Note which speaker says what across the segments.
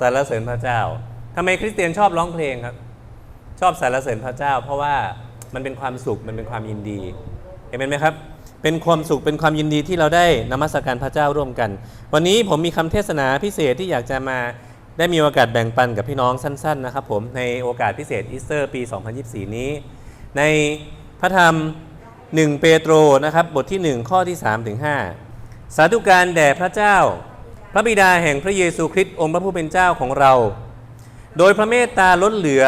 Speaker 1: สรรเสริญพระเจ้าทำไมคริสเตียนชอบร้องเพลงครับ ชอบสรรเสริญพระเจ้า เพราะว่ามันเป็นความสุขมันเป็นความยินดี เห็นไหมครับ เป็นความสุขเป็นความยินดีที่เราได้นมัสการพระเจ้าร่วมกัน วันนี้ผมมีคำเทศนาพิเศษที่อยากจะมาได้มีโอกาสแบ่งปันกับพี่น้องสั้นๆนะครับผมในโอกาสพิเศษอีสเตอร์ปี 2024 นี้ ในพระธรรม 1 เปโตรนะครับบทที่ 1 ข้อที่3ถึง5สาธุการแด่พระเจ้า พระบิดาแห่งพระเยซูคริสต์องค์พระผู้เป็นเจ้าของเรา โดยพระเมตตาล้นเหลือ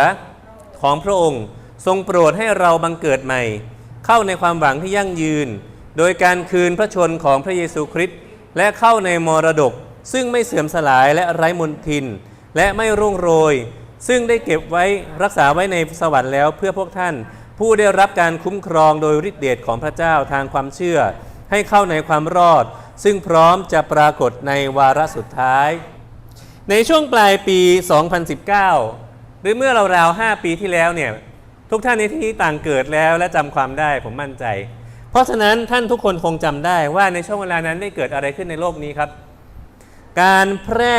Speaker 1: ของพระองค์ทรงโปรดให้เราบังเกิดใหม่ เข้าในความหวังที่ยั่งยืน โดยการคืนพระชนของพระเยซูคริสต์และเข้าในมรดก ซึ่งไม่เสื่อมสลายและไร้มนทิน และไม่รุ่งโรย ซึ่งได้เก็บไว้รักษาไว้ในสวรรค์แล้วเพื่อพวกท่าน ผู้ได้รับการคุ้มครองโดยฤทธิเดชของพระเจ้าทางความเชื่อ ให้เข้าในความรอด ซึ่งพร้อมจะปรากฏในวาระสุดท้าย ในช่วงปลายปี 2019 หรือเมื่อเราราว5ปีที่แล้วเนี่ยทุกท่านในที่นี้ต่างเกิดแล้วและจำความได้ผมมั่นใจ เพราะฉะนั้นท่านทุกคนคงจำได้ว่าในช่วงเวลานั้นได้เกิดอะไรขึ้นในโลกนี้ครับ การแพร่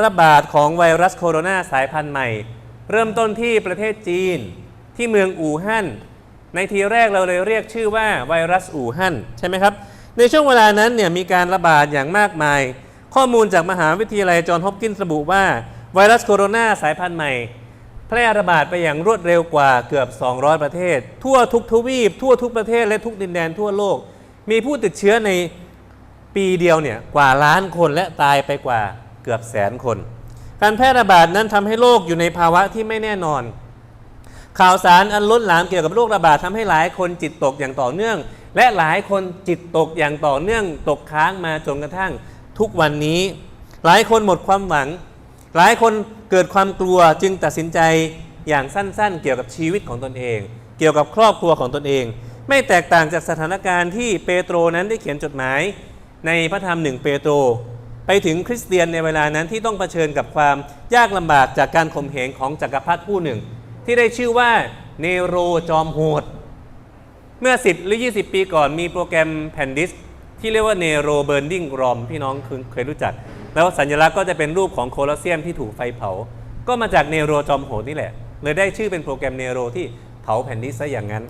Speaker 1: ระบาดของไวรัสโคโรนาสายพันธุ์ใหม่ เริ่มต้นที่ประเทศจีนที่เมืองอู่ฮั่นในทีแรกเราเลยเรียกชื่อว่าไวรัสอู่ฮั่นใช่ไหมครับ ในช่วงเวลานั้นเนี่ยมีการระบาดอย่างมากมาย ข้อมูลจากมหาวิทยาลัยจอห์นฮอปกินส์ระบุว่า ไวรัสโคโรนาสายพันธุ์ใหม่ แพร่ระบาดไปอย่างรวดเร็วกว่าเกือบ 200 ประเทศ ทั่วทุกทวีป ทั่วทุกประเทศและทุกดินแดนทั่วโลก มีผู้ติดเชื้อในปีเดียวเนี่ยกว่าล้านคนและตายไปกว่าเกือบแสนคน การแพร่ระบาดนั้นทำให้โลกอยู่ในภาวะที่ไม่แน่นอน ข่าวสารอันล้นหลามเกี่ยวกับโรคระบาดทำให้หลายคนจิตตกอย่างต่อเนื่อง และหลายคนจิตตกอย่างต่อเนื่องตกค้างมาจนกระทั่งทุกวันนี้ หลายคนหมดความหวัง หลายคนเกิดความกลัวจึงตัดสินใจอย่างสั้นๆ เกี่ยวกับชีวิตของตนเอง เกี่ยวกับครอบครัวของตนเอง ไม่แตกต่างจากสถานการณ์ที่เปโตรนั้นได้เขียนจดหมาย ในพระธรรมหนึ่งเปโตรไปถึงคริสเตียนในเวลานั้นที่ต้องเผชิญกับความยากลำบากจากการข่มเหงของจักรพรรดิผู้หนึ่ง ที่ได้ชื่อว่าเนโรจอมโหด เมื่อ 10 หรือ 20 ปีก่อนมีโปรแกรมแผ่นดิสที่เรียกว่าเนโรเบิร์นดิ้งรอมพี่น้องเคยรู้จัก แล้วสัญลักษณ์ก็จะเป็นรูปของโคลอสเซียมที่ถูกไฟเผา ก็มาจากเนโรจอมโหดนี่แหละ เลยได้ชื่อเป็นโปรแกรมเนโรที่เผาแผ่นดิสซะอย่างนั้น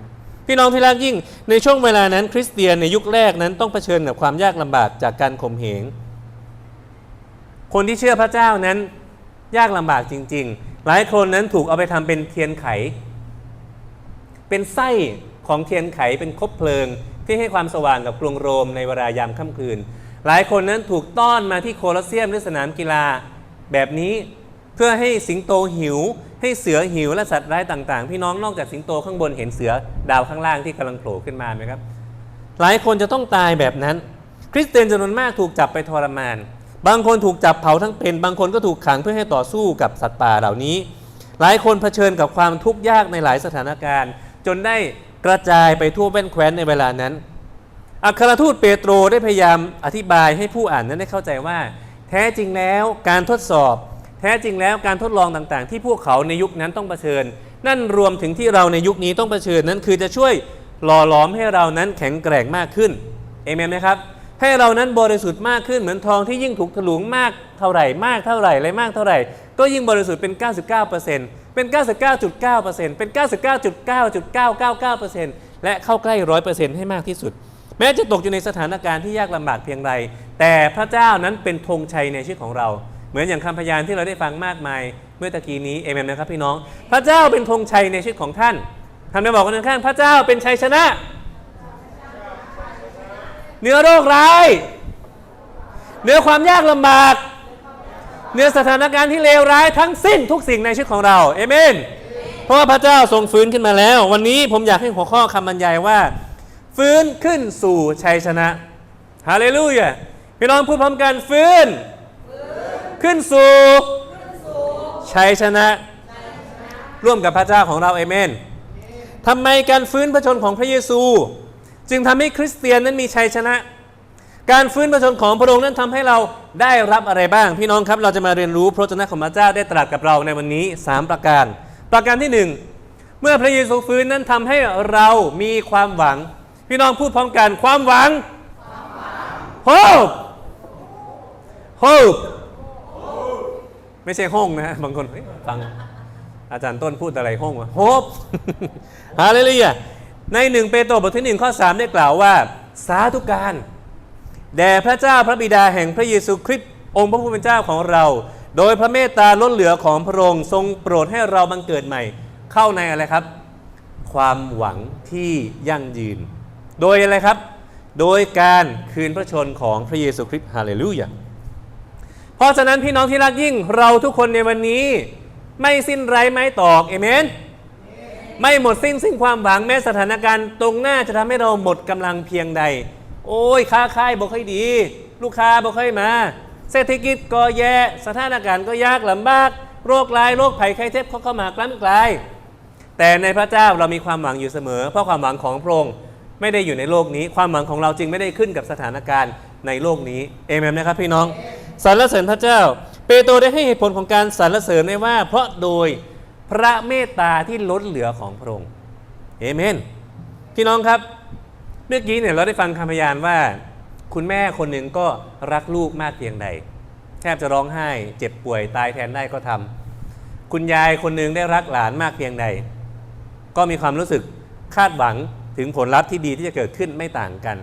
Speaker 1: พี่น้องที่รักยิ่ง ในช่วงเวลานั้น คริสเตียนในยุคแรกนั้นต้องเผชิญกับความยากลำบากจากการข่มเหง คนที่เชื่อพระเจ้านั้นยากลำบากจริง ๆ หลายคนนั้นถูกเอาไปทำเป็นเทียนไข เป็นไส้ ของเทียนไขเป็นคบเพลิง ที่ให้ความสว่างกับกรุงโรมในเวลายามค่ำคืน หลายคนนั้นถูกต้อนมาที่โคลอสเซียมหรือสนามกีฬา แบบนี้เพื่อให้สิงโตหิว ให้เสือหิวและสัตว์ร้ายต่าง ๆ พี่น้องนอกจากสิงโตข้างบนเห็นเสือดาวข้างล่างที่กำลังโผล่ขึ้นมาไหมครับ หลายคนจะต้องตายแบบนั้น คริสเตียนจำนวนมากถูกจับไปทรมาน บางคนถูกจับเผาทั้งเป็น บางคนก็ถูกขังเพื่อให้ต่อสู้กับสัตว์ป่าเหล่านี้ หลายคนเผชิญกับความทุกข์ยากในหลายสถานการณ์ จนได้ กระจายไปทั่วแว่นแคว้นในเวลานั้น อัครทูตเปโตรได้พยายามอธิบายให้ผู้อ่านนั้นได้เข้าใจว่า แท้จริงแล้วการทดสอบ แท้จริงแล้วการทดลองต่างๆ ที่พวกเขาในยุคนั้นต้องเผชิญ นั่นรวมถึงที่เราในยุคนี้ต้องเผชิญนั้น คือจะช่วยหล่อหลอมให้เรานั้นแข็งแกร่งมากขึ้นเอเมนไหมครับ ให้เรานั้นบริสุทธิ์มากขึ้นเหมือนทองที่ยิ่งถูกถลุงมากเท่าไหร่มากเท่าไหร่และมากเท่าไหร่ ก็ยิ่งบริสุทธิ์เป็น 99%เป็น 99.9%เป็น 99.9.999%และเข้าใกล้ 100%ให้มากที่สุด แม้จะตกอยู่ในสถานการณ์ที่ยากลำบากเพียงไร แต่พระเจ้านั้นเป็นธงชัยในชีวิตของเรา เหมือนอย่างคำพยานที่เราได้ฟังมากมาย เมื่อตะกี้นี้เอเมนนะครับพี่น้อง พระเจ้าเป็นธงชัยในชีวิตของท่านทำได้บอกกันข้างพระเจ้าเป็นชัยชนะ เนื้อโรคร้าย เนื้อความยากลำบาก เนื้อสถานการณ์ที่เลวร้ายทั้งสิ้นทุกสิ่งในชีวิตของเราเอเมน เพราะว่าพระเจ้าทรงฟื้นขึ้นมาแล้ว วันนี้ผมอยากให้หัวข้อคำบรรยายว่า ฟื้นขึ้นสู่ชัยชนะฮาเลลูยาพี่น้องพูดพร้อมกันฟื้น ขึ้นสู่ชัยชนะ ร่วมกับพระเจ้าของเราเอเมนทำไมการฟื้นพระชนของพระเยซู จึงทำให้คริสเตียนนั้นมีชัยชนะ การฟื้นพระชนของพระองค์นั้นทำให้เราได้รับอะไรบ้าง พี่น้องครับเราจะมาเรียนรู้พระวจนะของพระเจ้าได้ตรัสกับเราในวันนี้ 3 ประการ ประการที่ 1 เมื่อพระเยซูฟื้นนั้นทำให้เรามีความหวัง พี่น้องพูดพร้อมกันความหวัง hope hope ไม่ใช่ห้องนะฮะบางคนฟังอาจารย์ต้นพูดอะไรห้องวะโฮปฮาเลลูยา ในหนึ่งเปโตรบทที่หนึ่งข้อสามได้กล่าวว่า สาธุการแด่พระเจ้าพระบิดาแห่งพระเยซูคริสต์องค์พระผู้เป็นเจ้าของเรา โดยพระเมตตาล้นเหลือของพระองค์ทรงโปรดให้เราบังเกิดใหม่ เข้าในอะไรครับ ความหวังที่ยั่งยืน โดยอะไรครับ โดยการคืนพระชนของพระเยซูคริสต์ฮาเลลูยาเพราะฉะนั้นพี่น้องที่รักยิ่งเราทุกคนในวันนี้ ไม่สิ้นไร้ไม้ตอกเอเมน ไม่หมดสิ้นสิ้นความหวังแม้สถานการณ์ตรงหน้าจะทำให้เราหมดกำลังเพียงใด โอ้ยค้าขายบ่ค่อยดี ลูกค้าบ่ค่อยมา เศรษฐกิจก็แย่สถานการณ์ก็ยากลำบาก โรคร้ายโรคภัยไข้เจ็บเขาเข้ามากล้ำกลาย แต่ในพระเจ้าเรามีความหวังอยู่เสมอ เพราะความหวังของพระองค์ไม่ได้อยู่ในโลกนี้ ความหวังของเราจึงไม่ได้ขึ้นกับสถานการณ์ในโลกนี้เอเมนนะครับพี่น้องสรรเสริญพระเจ้า เปโตรได้ให้เหตุผลของการสรรเสริญไว้ว่า เพราะโดย พระเมตตาที่ล้นเหลือของพระองค์เอเมนพี่น้องครับ เมื่อกี้เนี่ยเราได้ฟังคำพยานว่า คุณแม่คนหนึ่งก็รักลูกมากเพียงใด แทบจะร้องไห้ เจ็บป่วยตายแทนได้ก็ทำคุณยายคนหนึ่งได้รักหลานมากเพียงใด ก็มีความรู้สึกคาดหวังถึงผลลัพธ์ที่ดีที่จะเกิดขึ้นไม่ต่างกัน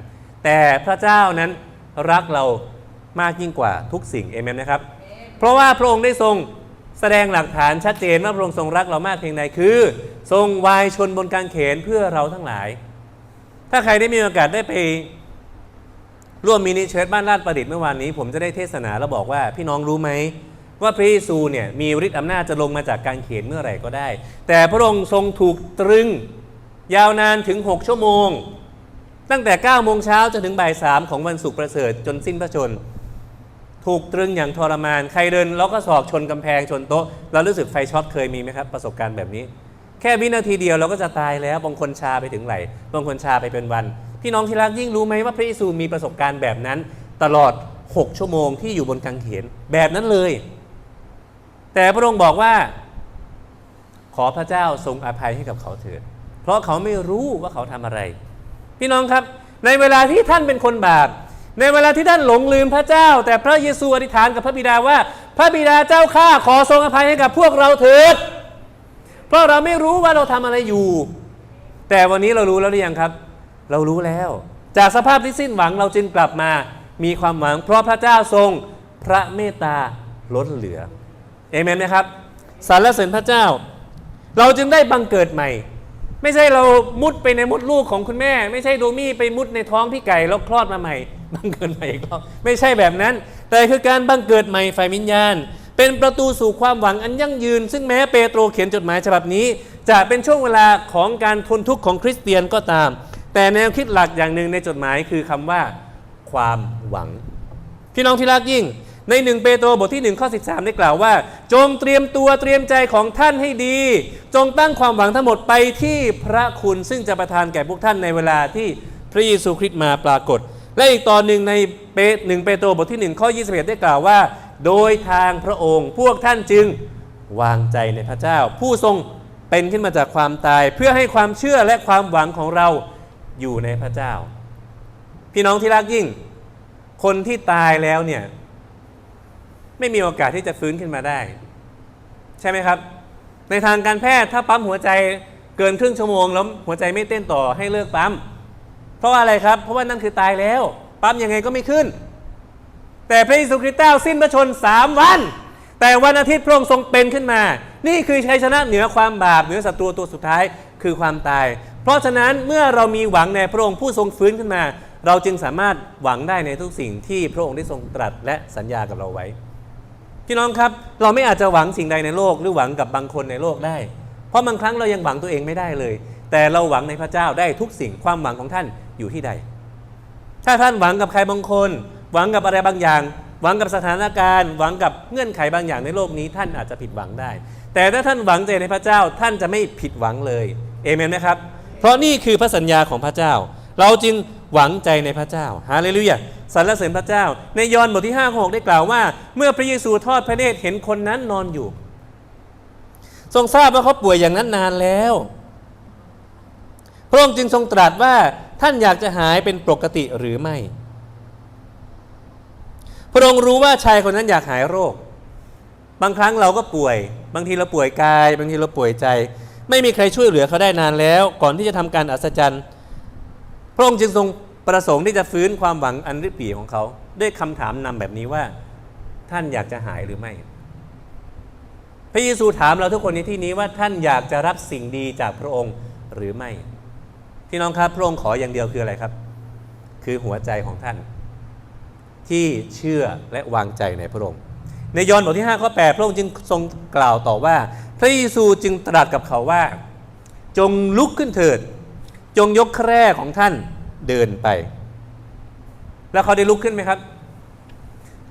Speaker 1: แต่พระเจ้านั้นรักเรามากยิ่งกว่าทุกสิ่งเอเมนนะครับ เพราะว่าพระองค์ได้ทรง แสดงหลักฐานชัดเจนว่าพระองค์ทรงรักเรามากเพียงใดคือ ทรงวายชนบนกางเขนเพื่อเราทั้งหลาย ถ้าใครได้มีโอกาสได้ไปร่วมมินิเชิร์ตบ้านลาดประดิษฐ์เมื่อวานนี้ ผมจะได้เทศนาแล้วบอกว่าพี่น้องรู้ไหมว่าพระเยซูเนี่ยมีฤทธิ์อำนาจจะลงมาจากการเขนเมื่อไหร่ก็ได้ แต่พระองค์ทรงถูกตรึง ยาวนานถึง 6 ชั่วโมง ตั้งแต่9โมงเช้าจนถึงบ่ายสามของวันศุกร์ประเสริฐจนสิ้นพระชน ถูกตรึงอย่างทรมาน ใครเดินแล้วก็สอกชนกำแพงชนโต๊ะเรารู้สึกไฟช็อตเคยมีไหมครับ ประสบการณ์แบบนี้ แค่วินาทีเดียวเราก็จะตายแล้ว บางคนชาไปถึงไหล บางคนชาไปเป็นวัน พี่น้องที่รักยิ่งรู้ไหมว่าพระเยซูมีประสบการณ์แบบนั้น ตลอด 6 ชั่วโมงที่อยู่บนกางเขนแบบนั้นเลย แต่พระองค์บอกว่า ขอพระเจ้าทรงอภัยให้กับเขาเถิด เพราะเขาไม่รู้ว่าเขาทำอะไร พี่น้องครับ ในเวลาที่ท่านเป็นคนบาป ในเวลาที่ท่านหลงลืมพระเจ้า แต่พระเยซูอธิษฐานกับพระบิดาว่า พระบิดาเจ้าข้าขอทรงอภัยให้กับพวกเราเถิด เพราะเราไม่รู้ว่าเราทำอะไรอยู่ แต่วันนี้เรารู้แล้วหรือยังครับ เรารู้แล้ว จากสภาพที่สิ้นหวังเราจึงกลับมามีความหวัง เพราะพระเจ้าทรงพระเมตตาล้นเหลือเอเมนไหมครับสรรเสริญพระเจ้า เราจึงได้บังเกิดใหม่ ไม่ใช่เรามุดไปในมดลูกของคุณแม่ ไม่ใช่โดมี่ไปมุดในท้องพี่ไก่แล้วคลอดมาใหม่ บังเกิดใหม่อีกรอบไม่ใช่แบบนั้น แต่คือการบังเกิดใหม่ฝ่ายวิญญาณ เป็นประตูสู่ความหวังอันยั่งยืน ซึ่งแม้เปโตรเขียนจดหมายฉบับนี้ จะเป็นช่วงเวลาของการทนทุกข์ของคริสเตียนก็ตาม แต่แนวคิดหลักอย่างหนึ่งในจดหมายคือคำว่า ความหวังพี่น้องที่รักยิ่งในหนึ่งเปโตรบทที่ 1 ข้อ 13 ได้กล่าวว่า จงเตรียมตัวเตรียมใจของท่านให้ดี จงตั้งความหวังทั้งหมดไปที่พระคุณซึ่งจะประทานแก่พวกท่านในเวลาที่พระเยซูคริสต์มาปรากฏ และอีกตอนหนึ่งในเปหนึ่งเปโตรบทที่1ข้อ21 ได้กล่าวว่า โดยทางพระองค์พวกท่านจึงวางใจในพระเจ้า ผู้ทรงเป็นขึ้นมาจากความตาย เพื่อให้ความเชื่อและความหวังของเราอยู่ในพระเจ้า พี่น้องที่รักยิ่ง คนที่ตายแล้วเนี่ยไม่มีโอกาสที่จะฟื้นขึ้นมาได้ ใช่ไหมครับ ในทางการแพทย์ถ้าปั๊มหัวใจเกินครึ่งชั่วโมงแล้วหัวใจไม่เต้นต่อให้เลิกปั๊ม ราะว่าอะไรครับ เพราะว่านั่นคือตายแล้ว ปั๊มยังไงก็ไม่ขึ้น แต่พระเยซูคริสต์เจ้าสิ้นพระชนสามวัน แต่วันอาทิตย์พระองค์ทรงเป็นขึ้นมา นี่คือชัยชนะเหนือความบาปเหนือศัตรูตัวสุดท้ายคือความตาย เพราะฉะนั้นเมื่อเรามีหวังในพระองค์ผู้ทรงฟื้นขึ้นมา เราจึงสามารถหวังได้ในทุกสิ่งที่พระองค์ได้ทรงตรัสและสัญญากับเราไว้พี่น้องครับ เราไม่อาจจะหวังสิ่งใดในโลกหรือหวังกับบางคนในโลกได้ เพราะบางครั้งเรายังหวังตัวเองไม่ได้เลย แต่เราหวังในพระเจ้าได้ทุกสิ่งความหวังของท่าน อยู่ที่ใด ถ้าท่านหวังกับใครบางคน หวังกับอะไรบางอย่าง หวังกับสถานการณ์ หวังกับเงื่อนไขบางอย่างในโลกนี้ ท่านอาจจะผิดหวังได้ แต่ถ้าท่านหวังใจในพระเจ้าท่านจะไม่ผิดหวังเลยเอเมนไหมครับ เพราะนี่คือพระสัญญาของพระเจ้า เราจึงหวังใจในพระเจ้าฮาเลลูยาสรรเสริญพระเจ้า ในยอห์นบทที่5ข้อ6ได้กล่าวว่า เมื่อพระเยซูทอดพระเนตรเห็นคนนั้นนอนอยู่ ทรงทราบว่าเขาป่วยอย่างนั้นนานแล้ว พระองค์จึงทรงตรัสว่า ท่านอยากจะหายเป็นปกติหรือไม่ พระองค์รู้ว่าชายคนนั้นอยากหายโรค บางครั้งเราก็ป่วย บางทีเราป่วยกาย บางทีเราป่วยใจ ไม่มีใครช่วยเหลือเขาได้นานแล้ว ก่อนที่จะทำการอัศจรรย์ พระองค์จึงทรงประสงค์ที่จะฟื้นความหวังอันริบหรี่ของเขา ด้วยคำถามนำแบบนี้ว่า ท่านอยากจะหายหรือไม่ พระเยซูถามเราทุกคนในที่นี้ว่าท่านอยากจะรับสิ่งดีจากพระองค์หรือไม่ พี่น้องครับพระองค์ขออย่างเดียวคืออะไรครับ คือหัวใจของท่าน ที่เชื่อและวางใจในพระองค์ ในยอห์นบทที่5ข้อ8พระองค์จึงทรงกล่าวต่อว่า พระเยซูจึงตรัสกับเขาว่า จงลุกขึ้นเถิด จงยกแคร่ของท่านเดินไป แล้วเขาได้ลุกขึ้นไหมครับ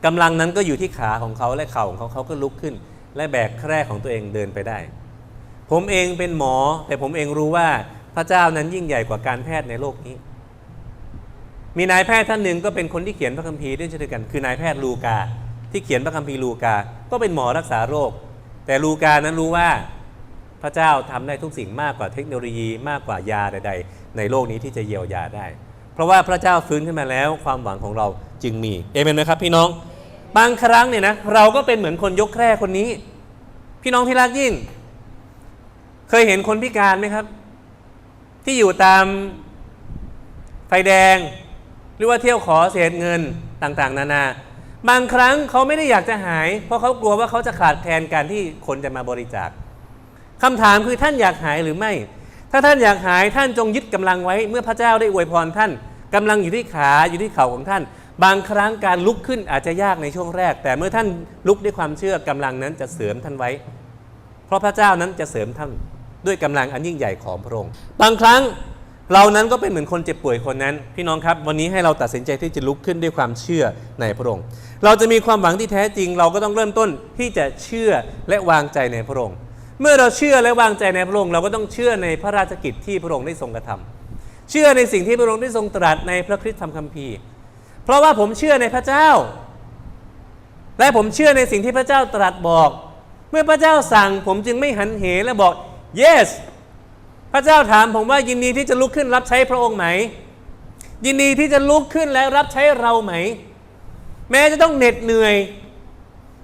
Speaker 1: กำลังนั้นก็อยู่ที่ขาของเขาและเข่าของเขาเขาก็ลุกขึ้น และแบกแคร่ของตัวเองเดินไปได้ ผมเองเป็นหมอ แต่ผมเองรู้ว่า พระเจ้านั้นยิ่งใหญ่กว่าการแพทย์ในโลกนี้ มีนายแพทย์ท่านหนึ่งก็เป็นคนที่เขียนพระคัมภีร์ด้วยเช่นเดียวกัน คือนายแพทย์ลูกา ที่เขียนพระคัมภีร์ลูกา ก็เป็นหมอรักษาโรค แต่ลูกานั้นรู้ว่าพระเจ้าทำได้ทุกสิ่งมากกว่าเทคโนโลยีมากกว่ายาใด ๆ ในโลกนี้ที่จะเยียวยาได้ เพราะว่าพระเจ้าฟื้นขึ้นมาแล้วความหวังของเราจึงมีเอเมนไหมครับ พี่น้องบางครั้งเนี่ยนะเราก็เป็นเหมือนคนยกแคร่คนนี้ พี่น้องที่รักยิ่ง เคยเห็นคนพิการไหมครับ ที่อยู่ตามไฟแดง หรือว่าเที่ยวขอเศษเงินต่างๆ นานา บางครั้งเขาไม่ได้อยากจะหาย เพราะเขากลัวว่าเขาจะขาดแคลนการที่คนจะมาบริจาคคำถามคือท่านอยากหายหรือไม่ ถ้าท่านอยากหายท่านจงยึดกำลังไว้ เมื่อพระเจ้าได้อวยพรท่านกำลังอยู่ที่ขาอยู่ที่เข่าของท่าน บางครั้งการลุกขึ้นอาจจะยากในช่วงแรก แต่เมื่อท่านลุกด้วยความเชื่อกำลังนั้นจะเสริมท่านไว้ เพราะพระเจ้านั้นจะเสริมท่าน ด้วยกำลังอันยิ่งใหญ่ของพระองค์ บางครั้งเรานั้นก็เป็นเหมือนคนเจ็บป่วยคนนั้น พี่น้องครับ วันนี้ให้เราตัดสินใจที่จะลุกขึ้นด้วยความเชื่อในพระองค์ เราจะมีความหวังที่แท้จริง เราก็ต้องเริ่มต้นที่จะเชื่อและวางใจในพระองค์ เมื่อเราเชื่อและวางใจในพระองค์ เราก็ต้องเชื่อในพระราชกิจที่พระองค์ได้ทรงกระทำเชื่อในสิ่งที่พระองค์ได้ทรงตรัสในพระคริสตธรรมคัมภีร์ เพราะว่าผมเชื่อในพระเจ้า และผมเชื่อในสิ่งที่พระเจ้าตรัสบอก เมื่อพระเจ้าสั่งผมจึงไม่หันเหและบอก yes พระเจ้าถามผมว่ายินดีที่จะลุกขึ้นรับใช้พระองค์ไหม ยินดีที่จะลุกขึ้นและรับใช้เราไหม แม้จะต้องเหน็ดเหนื่อย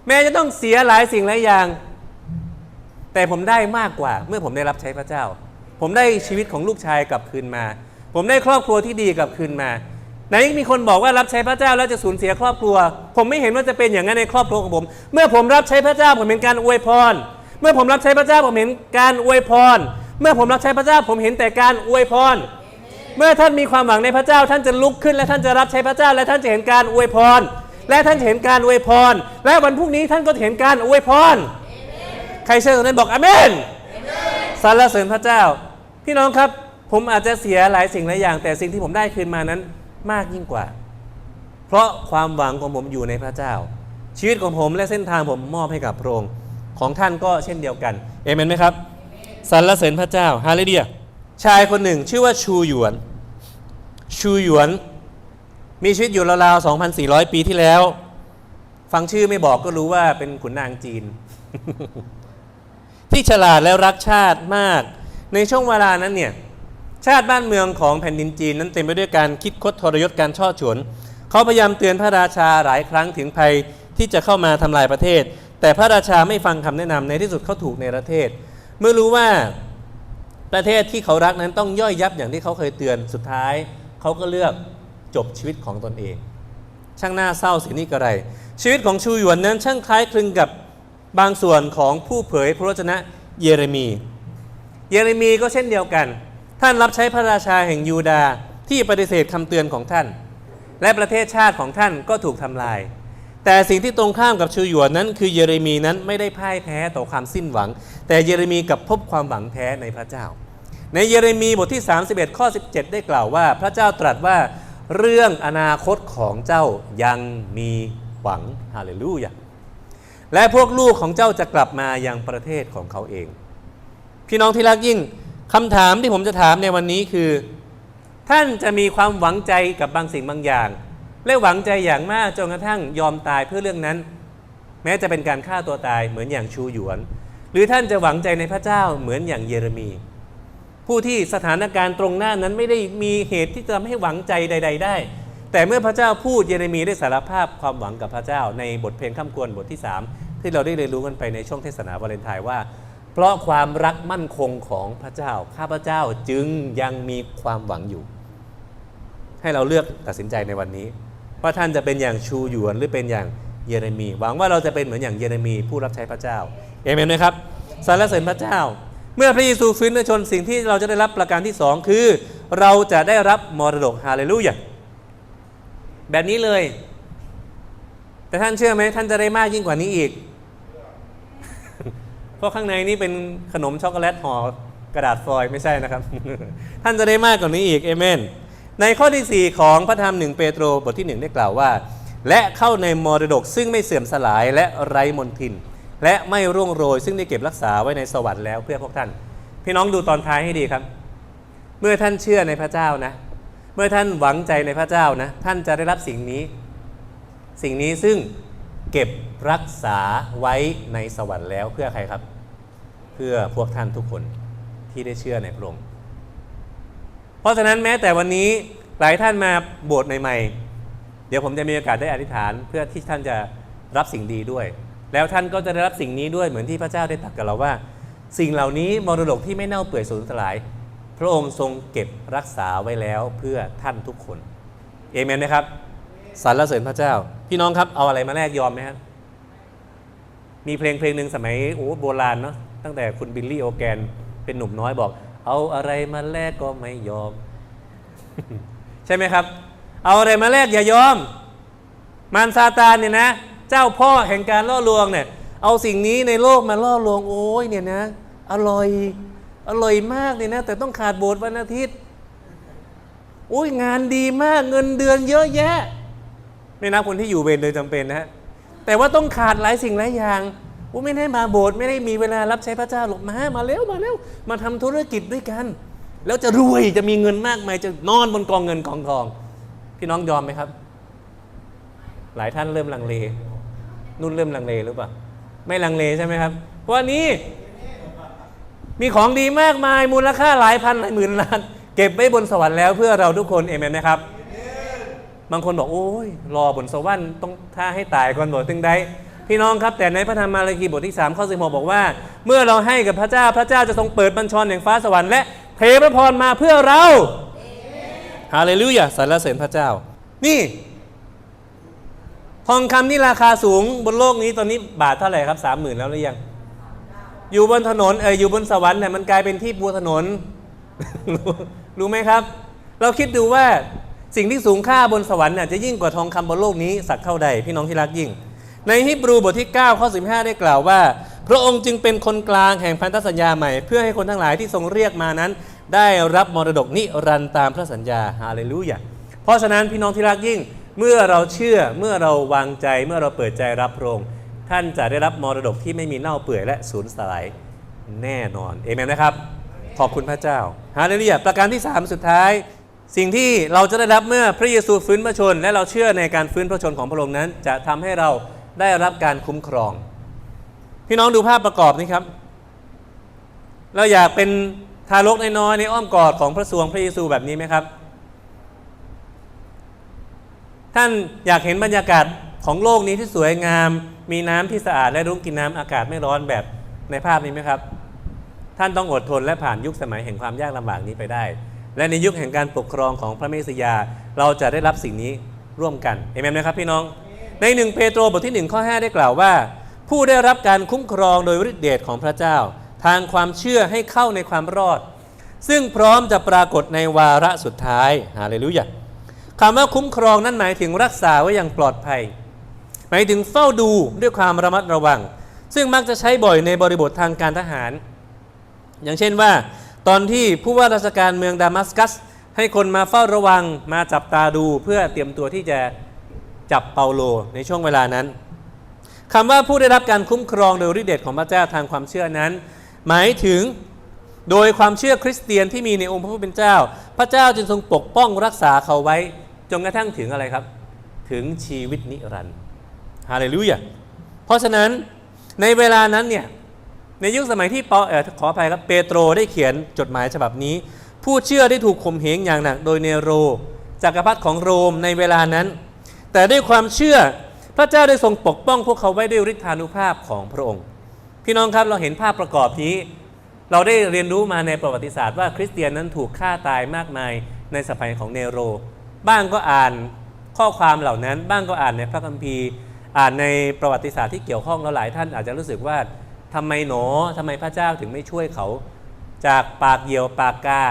Speaker 1: แม้จะต้องเสียหลายสิ่งหลายอย่าง แต่ผมได้มากกว่า เมื่อผมได้รับใช้พระเจ้า ผมได้ชีวิตของลูกชายกลับคืนมา ผมได้ครอบครัวที่ดีกลับคืนมาไหนมีคนบอกว่ารับใช้พระเจ้าแล้วจะสูญเสียครอบครัว ผมไม่เห็นว่าจะเป็นอย่างนั้นในครอบครัวของผม เมื่อผมรับใช้พระเจ้าผมเห็นการอวยพร เมื่อผมรับใช้พระเจ้าผมเห็นการอวยพร เมื่อผมรับใช้พระเจ้าผมเห็นแต่การอวยพร เมื่อท่านมีความหวังในพระเจ้า ท่านจะลุกขึ้นและท่านจะรับใช้พระเจ้า และท่านจะเห็นการอวยพร และท่านจะเห็นการอวยพร และวันพรุ่งนี้ท่านก็จะเห็นการอวยพร ใครเชื่อตรงนั้นบอกอเมนสรรเสริญพระเจ้า พี่น้องครับผมอาจจะเสียหลายสิ่งหลายอย่าง แต่สิ่งที่ผมได้คืนมานั้นมากยิ่งกว่า เพราะความหวังของผมอยู่ในพระเจ้า ชีวิตของผมและเส้นทางผมมอบให้กับพระองค์ ของท่านก็เช่นเดียวกัน เอเมนไหมครับสรรเสริญพระเจ้าฮาเลลูยชายคนหนึ่งชื่อว่าชูหยวน ชูหยวน มีชีวิตอยู่ราวๆ 2,400 ปีที่แล้ว ฟังชื่อไม่บอกก็รู้ว่าเป็นขุนนางจีน ที่ฉลาดและรักชาติมาก ในช่วงเวลานั้นเนี่ย ชาติบ้านเมืองของแผ่นดินจีนนั้นเต็มไปด้วยการคิดคดทรยศการช่อฉน เขาพยายามเตือนพระราชาหลายครั้งถึงภัยที่จะเข้ามาทำลายประเทศ แต่พระราชาไม่ฟังคำแนะนำในที่สุดเขาถูกในประเทศ เมื่อรู้ว่าประเทศที่เขารักนั้นต้องย่อยยับอย่างที่เขาเคยเตือนสุดท้ายเขาก็เลือกจบชีวิตของตนเอง ช่างน่าเศร้าสียนี่กระไร ชีวิตของชูหยวนนั้นช่างคล้ายคลึงกับบางส่วนของผู้เผยพระวจนะเยเรมี เยเรมีก็เช่นเดียวกัน ท่านรับใช้พระราชาแห่งยูดาห์ที่ปฏิเสธคำเตือนของท่าน และประเทศชาติของท่านก็ถูกทำลาย แต่สิ่งที่ตรงข้ามกับชูหยวนนั้น คือเยเรมีนั้นไม่ได้พ่ายแพ้ต่อความสิ้นหวัง แต่เยเรมีกับพบความหวังแท้ในพระเจ้า ในเยเรมีบทที่ 31 ข้อ 17 ได้กล่าวว่า พระเจ้าตรัสว่าเรื่องอนาคตของเจ้ายังมีหวังฮาเลลูยาและพวกลูกของเจ้าจะกลับมายังประเทศของเขาเอง พี่น้องที่รักยิ่งคำถามที่ผมจะถามในวันนี้คือ ท่านจะมีความหวังใจกับบางสิ่งบางอย่าง และหวังใจอย่างมากจนกระทั่งยอมตายเพื่อเรื่องนั้น แม้จะเป็นการฆ่าตัวตายเหมือนอย่างชูหยวน หรือท่านจะหวังใจในพระเจ้าเหมือนอย่างเยเรมี ผู้ที่สถานการณ์ตรงหน้านั้นไม่ได้มีเหตุที่จะทำให้หวังใจใด ๆ ได้ แต่เมื่อพระเจ้าพูดเยเรมีได้สารภาพความหวังกับพระเจ้า ในบทเพลงข้ามกวนบทที่ 3 ที่เราได้เรียนรู้กันไปในช่วงเทศนาวาเลนไทน์ว่า เพราะความรักมั่นคงของพระเจ้าข้าพระเจ้าจึงยังมีความหวังอยู่ให้เราเลือกตัดสินใจในวันนี้ ว่าท่านจะเป็นอย่างชูหยวนหรือเป็นอย่างเยเรมี หวังว่าเราจะเป็นเหมือนอย่างเยเรมีผู้รับใช้พระเจ้าเอเมนไหมครับสรรเสริญพระเจ้า เมื่อพระเยซูฟื้นชนสิ่งที่เราจะได้รับประการที่สองคือ เราจะได้รับมรดกฮาเลลูยาแบบนี้เลย แต่ท่านเชื่อไหมท่านจะได้มากยิ่งกว่านี้อีก เพราะข้างในนี่เป็นขนมช็อกโกแลตห่อกระดาษฟอยล์ไม่ใช่นะครับ ท่านจะได้มากกว่านี้อีกเอเมน ในข้อที่ 4 ของพระธรรมหนึ่งเปโตรบทที่ 1 ได้กล่าวว่า และเข้าในมรดกซึ่งไม่เสื่อมสลายและไร้มนทิน และไม่ร่วงโรย ซึ่งได้เก็บรักษาไว้ในสวรรค์แล้วเพื่อพวกท่าน พี่น้องดูตอนท้ายให้ดีครับ เมื่อท่านเชื่อในพระเจ้านะ เมื่อท่านหวังใจในพระเจ้านะ ท่านจะได้รับสิ่งนี้ สิ่งนี้ซึ่งเก็บรักษาไว้ในสวรรค์แล้วเพื่อใครครับ เพื่อพวกท่านทุกคนที่ได้เชื่อในพระองค์ เพราะฉะนั้นแม้แต่วันนี้หลายท่านมาโบสถ์ใหม่ๆ เดี๋ยวผมจะมีโอกาสได้อธิษฐานเพื่อที่ท่านจะรับสิ่งดีด้วย แล้วท่านก็จะได้รับสิ่งนี้ด้วยเหมือนที่พระเจ้าได้ตรัสกับเราว่า สิ่งเหล่านี้มรดกที่ไม่เน่าเปื่อยสูญสลาย พระองค์ทรงเก็บรักษาไว้แล้วเพื่อท่านทุกคนเอเมนไหมครับสรรเสริญพระเจ้า พี่น้องครับเอาอะไรมาแลกยอมไหมครับมีเพลงเพลงหนึ่งสมัยโอ้โบราณเนาะตั้งแต่คุณบิลลี่โอแกนเป็นหนุ่มน้อยบอก เอาอะไรมาแลกก็ไม่ยอม ใช่ไหมครับ เอาอะไรมาแลกอย่ายอม มารซาตานเนี่ยนะ เจ้าพ่อแห่งการล่อลวงเนี่ย เอาสิ่งนี้ในโลกมาล่อลวงโอ้ยเนี่ยนะ อร่อย อร่อยมากเนี่ยนะ แต่ต้องขาดโบสถ์วันอาทิตย์โอ้ยงานดีมากเงินเดือนเยอะแยะไม่นับคนที่อยู่เวรเลยจำเป็นนะฮะแต่ว่าต้องขาดหลายสิ่งหลายอย่าง โอ้ไม่ได้มาโบสถ์ไม่ได้มีเวลารับใช้พระเจ้าหรอกมา มาเร็วมาเร็วมาทำธุรกิจด้วยกัน แล้วจะรวยจะมีเงินมากมายจะนอนบนกองเงินกองทอง พี่น้องยอมไหมครับ หลายท่านเริ่มลังเล นุ่นเริ่มลังเลหรือเปล่าไม่ลังเลใช่ไหมครับ เพราะว่านี้มีของดีมากมายมูลค่าหลายพันหลายหมื่นล้านเก็บไว้บนสวรรค์แล้วเพื่อเราทุกคนเอเมนนะครับ บางคนบอกโอ้ยรอบนสวรรค์ต้องท่าให้ตายก่อนบอกถึงได้ พี่น้องครับแต่ในพระธรรมมาราคีบทที่3ข้อ16บอกว่า เมื่อเราให้กับพระเจ้าพระเจ้าจะทรงเปิดบัญชรแห่งฟ้าสวรรค์และเทพระพรมาเพื่อเราฮาเลลูยาสรรเสริญพระเจ้า นี่ทองคำนี่ราคาสูงบนโลกนี้ตอนนี้บาทเท่าไหร่ครับสามหมื่นแล้วหรือยัง อยู่บนถนนเอออยู่บนสวรรค์เนี่ยมันกลายเป็นที่ปูถนน รู้รู้ไหมครับ เราคิดดูว่าสิ่งที่สูงค่าบนสวรรค์เนี่ยจะยิ่งกว่าทองคำบนโลกนี้สักเท่าใดพี่น้องที่รักยิ่ง ในฮิบรูบทที่ 9 ข้อ 15 ได้กล่าวว่า พระองค์จึงเป็นคนกลางแห่งพันธสัญญาใหม่ เพื่อให้คนทั้งหลายที่ทรงเรียกมานั้น ได้รับมรดกนิรันต์ตามพระสัญญาฮาเลลูยาเพราะฉะนั้นพี่น้องที่รักยิ่งเมื่อเราเชื่อเมื่อเราวางใจเมื่อเราเปิดใจรับพระองค์ท่านจะได้รับมรดกที่ไม่มีเน่าเปื่อยและสูญสลายแน่นอนเอเมนนะครับ ขอบคุณพระเจ้าฮาเลลูยาประการที่ 3 สุดท้าย สิ่งที่เราจะได้รับเมื่อพระเยซูฟื้นพระชน และเราเชื่อในการฟื้นพระชนของพระองค์นั้น จะทำให้เรา ได้รับการคุ้มครอง พี่น้องดูภาพประกอบนี้ครับ เราอยากเป็นทารกน้อยในอ้อมกอดของพระสวงพระเยซูแบบนี้ไหมครับ ท่านอยากเห็นบรรยากาศของโลกนี้ที่สวยงาม มีน้ำที่สะอาดและรุ้งกินน้ำอากาศไม่ร้อนแบบในภาพนี้ไหมครับ ท่านต้องอดทนและผ่านยุคสมัยแห่งความยากลำบากนี้ไปได้ และในยุคแห่งการปกครองของพระเมสสยา เราจะได้รับสิ่งนี้ร่วมกันเอเมนไหมครับพี่น้อง ในหนึ่งเปโตรบทที่1ข้อ5ได้กล่าวว่า ผู้ได้รับการคุ้มครองโดยฤทธิเดชของพระเจ้า ทางความเชื่อให้เข้าในความรอด ซึ่งพร้อมจะปรากฏในวาระสุดท้ายฮาเลลูยาคำว่าคุ้มครองนั้นหมายถึงรักษาไว้อย่างปลอดภัย หมายถึงเฝ้าดูด้วยความระมัดระวัง ซึ่งมักจะใช้บ่อยในบริบททางการทหาร อย่างเช่นว่า ตอนที่ผู้ว่าราชการเมืองดามัสกัส ให้คนมาเฝ้าระวังมาจับตาดูเพื่อเตรียมตัวที่จะ จับเปาโลในช่วงเวลานั้นคำว่าผู้ได้รับการคุ้มครองโดยฤทธิเดชของพระเจ้าทางความเชื่อนั้น หมายถึงโดยความเชื่อคริสเตียนที่มีในองค์พระผู้เป็นเจ้า พระเจ้าจึงทรงปกป้องรักษาเขาไว้จนกระทั่งถึงอะไรครับ ถึงชีวิตนิรันดร์ฮาเลลูยาเพราะฉะนั้นในเวลานั้นเนี่ยในยุคสมัยที่เปาเออขออภัยครับเปโตรได้เขียนจดหมายฉบับนี้ ผู้เชื่อได้ถูกข่มเหงอย่างหนัก โดยเนโรจักรพรรดิของโรมในเวลานั้น แต่ด้วยความเชื่อพระเจ้าได้ทรงปกป้องพวกเขาไว้ด้วยฤทธานุภาพของพระองค์ พี่น้องครับเราเห็นภาพประกอบนี้ เราได้เรียนรู้มาในประวัติศาสตร์ว่าคริสเตียนนั้นถูกฆ่าตายมากมายในสมัยของเนโร บ้างก็อ่านข้อความเหล่านั้น บ้างก็อ่านในพระคัมภีร์ อ่านในประวัติศาสตร์ที่เกี่ยวข้องแล้วหลายท่านอาจจะรู้สึกว่าทำไมหนอทำไมพระเจ้าถึงไม่ช่วยเขา จากปากเหยี่ยวปากกา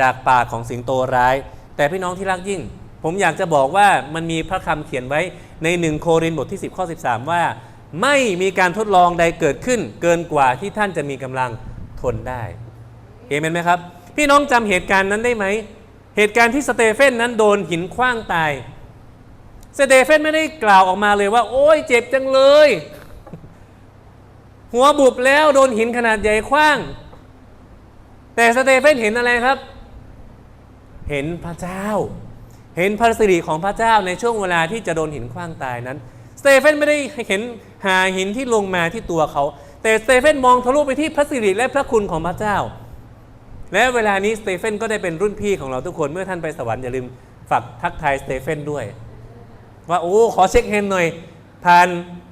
Speaker 1: จากปากของสิงโตร้าย แต่พี่น้องที่รักยิ่ง ผมอยากจะบอกว่ามันมีพระคำเขียนไว้ในหนึ่งโครินบทที่ 10 ข้อ 13 ว่า ไม่มีการทดลองใดเกิดขึ้น เกินกว่าที่ท่านจะมีกำลังทนได้เอเมนไหมครับ พี่น้องจำเหตุการณ์นั้นได้ไหม เหตุการณ์ที่สเตเฟนนั้นโดนหินขว้างตาย สเตเฟนไม่ได้กล่าวออกมาเลยว่า โอ้ยเจ็บจังเลย หัวบุบแล้วโดนหินขนาดใหญ่ขว้าง แต่สเตเฟนเห็นอะไรครับ เห็นพระเจ้า เห็นพระสิริของพระเจ้าในช่วงเวลาที่จะโดนหินขว้างตายนั้นสเตเฟนไม่ได้เห็นหาหินที่ลงมาที่ตัวเขา แต่สเตเฟนมองทะลุไปที่พระสิริและพระคุณของพระเจ้า และเวลานี้สเตเฟนก็ได้เป็นรุ่นพี่ของเราทุกคนเมื่อท่านไปสวรรค์อย่าลืมฝากทักทายสเตเฟนด้วย ว่าโอ้ขอเช็คเฮนหน่อย ผ่าน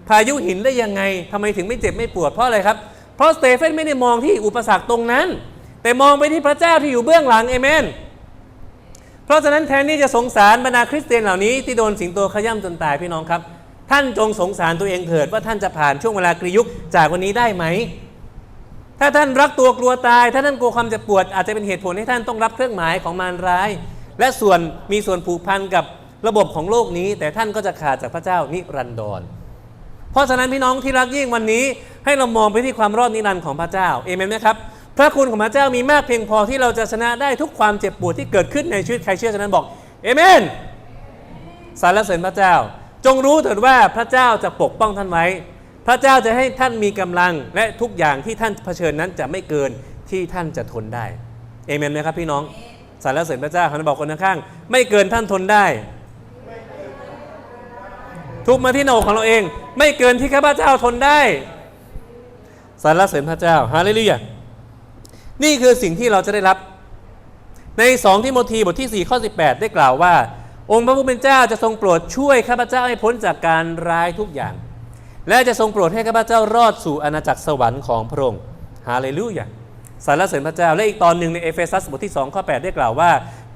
Speaker 1: พายุหินได้ยังไงทำไมถึงไม่เจ็บไม่ปวดเพราะอะไรครับ เพราะสเตเฟนไม่ได้มองที่อุปสรรคตรงนั้น แต่มองไปที่พระเจ้าที่อยู่เบื้องหลังเอเมน เพราะฉะนั้นแทนที่จะสงสารบรรดาคริสเตียนเหล่านี้ที่โดนสิงโตขย้ำจนตายพี่น้องครับ ท่านจงสงสารตัวเองเถิดว่าท่านจะผ่านช่วงเวลากรียุคจากวันนี้ได้ไหม ถ้าท่านรักตัวกลัวตาย ถ้าท่านกลัวความเจ็บปวด อาจจะเป็นเหตุผลให้ท่านต้องรับเครื่องหมายของมารร้าย และส่วนมีส่วนผูกพันกับระบบของโลกนี้ แต่ท่านก็จะขาดจากพระเจ้านิรันดร เพราะฉะนั้นพี่น้องที่รักยิ่งวันนี้ให้เรามองไปที่ความรอดนิรันดร์ของพระเจ้าเอเมนไหมครับ ระคุณของพระเจ้ามีมากเพียงพอที่เราจะชนะได้ทุกความเจ็บปวดที่เกิดขึ้นในชีวิตใครเชื่อฉะนั้นบอกเอเมนสรรเสริญพระเจ้า จงรู้เถิดว่าพระเจ้าจะปกป้องท่านไว้ พระเจ้าจะให้ท่านมีกำลังและทุกอย่างที่ท่านเผชิญนั้นจะไม่เกินที่ท่านจะทนได้เอเมนไหมครับพี่น้องสรรเสริญพระเจ้าหันมาบอกคนข้างๆไม่เกินท่านทนได้ ทุบมาที่หน้าอกของเราเอง ไม่เกินที่ข้าพเจ้าทนได้สรรเสริญพระเจ้าฮาเลลูยา นี่คือสิ่งที่เราจะได้รับ ใน 2 ทิโมธีบทที่ 4 ข้อ 18 ได้กล่าวว่า องค์พระผู้เป็นเจ้าจะทรงโปรดช่วยข้าพเจ้าให้พ้นจากการร้ายทุกอย่าง และจะทรงโปรดให้ข้าพเจ้ารอดสู่อาณาจักรสวรรค์ของพระองค์ฮาเลลูยาสรรเสริญพระเจ้าและอีกตอนหนึ่งในเอเฟซัสบทที่2ข้อ8ได้กล่าวว่า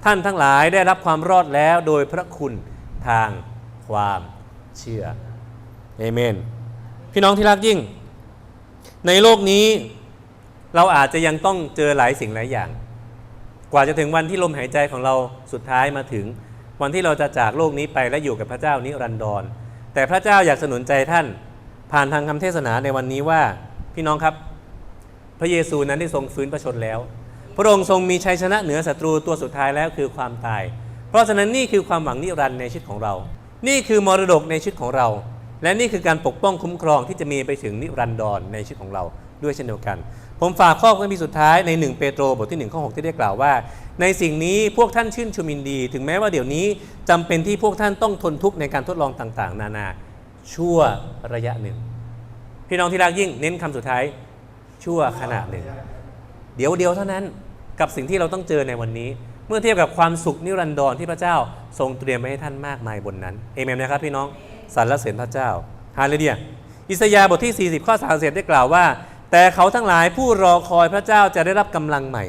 Speaker 1: ท่านทั้งหลายได้รับความรอดแล้วโดยพระคุณทางความเชื่อเอเมน พี่น้องที่รักยิ่ง ในโลกนี้ เราอาจจะยังต้องเจอหลายสิ่งหลายอย่าง กว่าจะถึงวันที่ลมหายใจของเราสุดท้ายมาถึง วันที่เราจะจากโลกนี้ไปและอยู่กับพระเจ้านิรันดร แต่พระเจ้าอยากสนุนใจท่าน ผ่านทางคำเทศนาในวันนี้ว่าพี่น้องครับ พระเยซูนั้นได้ทรงฟื้นพระชนแล้ว พระองค์ทรงมีชัยชนะเหนือศัตรูตัวสุดท้ายแล้วคือความตาย เพราะฉะนั้นนี่คือความหวังนิรันดร์ในชีวิตของเรา นี่คือมรดกในชีวิตของเรา และนี่คือการปกป้องคุ้มครองที่จะมีไปถึงนิรันดรในชีวิตของเราด้วยเช่นเดียวกัน ผมฝากข้อความมีสุดท้ายใน 1 เปโตรบทที่ 1 ข้อ 6 ที่ได้กล่าวว่า ในสิ่งนี้พวกท่านชื่นชมินดี ถึงแม้ว่าเดี๋ยวนี้จำเป็นที่พวกท่านต้องทนทุกข์ในการทดลองต่างๆ นานา ชั่วระยะหนึ่ง พี่น้องที่รักยิ่งเน้นคำสุดท้าย ชั่วขณะหนึ่ง เดี๋ยวเดียวเท่านั้นกับสิ่งที่เราต้องเจอในวันนี้ เมื่อเทียบกับความสุขนิรันดรที่พระเจ้าทรงเตรียมไว้ให้ท่านมากมายบนนั้นเอเมนนะครับพี่น้องสรรเสริญพระเจ้าฮาเลลูยอิสยาห์บทที่ 40 ข้อ30ได้กล่าวว่า แต่เขาทั้งหลายผู้รอคอยพระเจ้าจะได้รับกำลังใหม่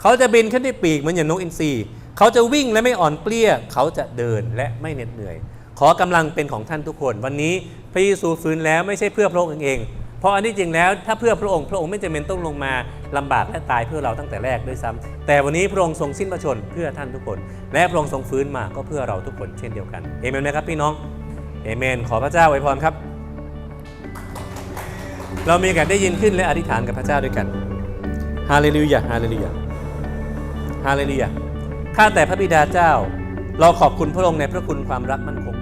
Speaker 1: เขาจะบินขึ้นด้วยปีกเหมือนอย่างนกอินทรีเขาจะวิ่งและไม่อ่อนเปลี้ย เขาจะเดินและไม่เหน็ดเหนื่อย ขอกำลังเป็นของท่านทุกคน วันนี้พระเยซูฟื้นแล้วไม่ใช่เพื่อพระองค์เอง เพราะอันที่จริงแล้วถ้าเพื่อพระองค์พระองค์ไม่จำเป็นต้องลงมาลำบากและตายเพื่อเราตั้งแต่แรกด้วยซ้ำแต่วันนี้พระองค์ทรงสิ้นพระชนเพื่อท่านทุกคน และพระองค์ทรงฟื้นมาก็เพื่อเราทุกคนเช่นเดียวกันเอเมนไหมครับพี่น้องเอเมน ขอพระเจ้าไว้พรครับ เรามีโอกาสได้ยินขึ้นและอธิษฐานกับพระเจ้าด้วยกันฮาเลลูยาฮาเลลูยาฮาเลลูยาข้าแต่พระบิดาเจ้า เราขอบคุณพระองค์ในพระคุณความรักมั่นคง